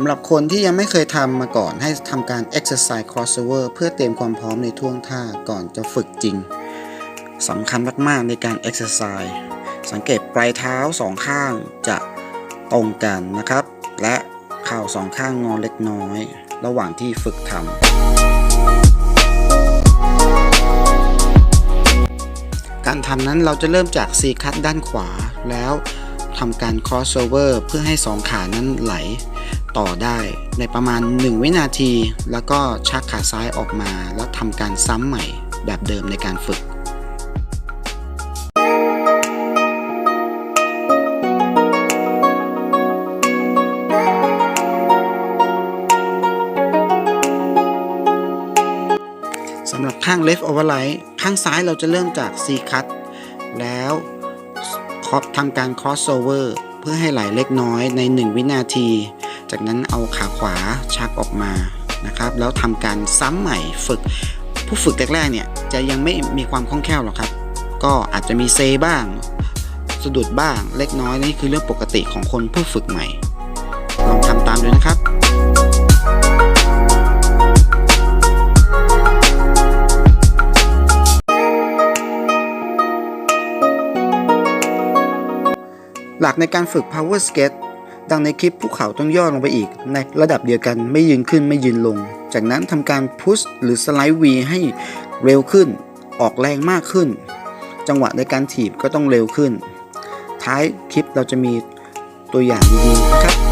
ำหรับคนที่ยังไม่เคยทำมาก่อนให้ทำการ exercise crossover เพื่อเตรียมความพร้อมในท่วงท่าก่อนจะฝึกจริงสำคัญมากๆในการ exercise สังเกตปลายเท้าสองข้างจะตรงกันนะครับ และเข่าสองข้างงอเล็กน้อย ระหว่างที่ฝึกทำการทำนั้นเราจะเริ่มจาก C cut ด้านขวาแล้วทำการ crossover เพื่อให้สองขานั้นไหล ต่อได้ ในประมาณ 1 วินาที แล้วก็ชักขาซ้ายออกมา แล้วทำการซ้ำใหม่แบบเดิมในการฝึกสำหรับข้าง left overright ข้างซ้ายเราจะเริ่มจาก C cut แล้วคอทำการ crossover เพื่อให้ไหลเล็กน้อยใน 1 วินาที จากนั้นเอาขาขวาชักออกมานะครับ แล้วทำการซ้ำใหม่ฝึก ผู้ฝึกแรกๆเนี่ยจะยังไม่มีความคล่องแคล่วหรอกครับ ก็อาจจะมีเซบ้างสะดุดบ้างเล็กน้อยนี่คือเรื่องปกติของคนผู้ฝึกใหม่ ลองทำตามดูนะครับหลักในการฝึก power skate ดังในคลิปภูเขาต้องย่อลงไปอีก ในระดับเดียวกันไม่ยืนขึ้นไม่ยืนลง จากนั้นทำการพุชหรือสไลด์วีให้เร็วขึ้น ออกแรงมากขึ้น จังหวะในการถีบก็ต้องเร็วขึ้น ท้ายคลิปเราจะมีตัวอย่างดีๆนะครับ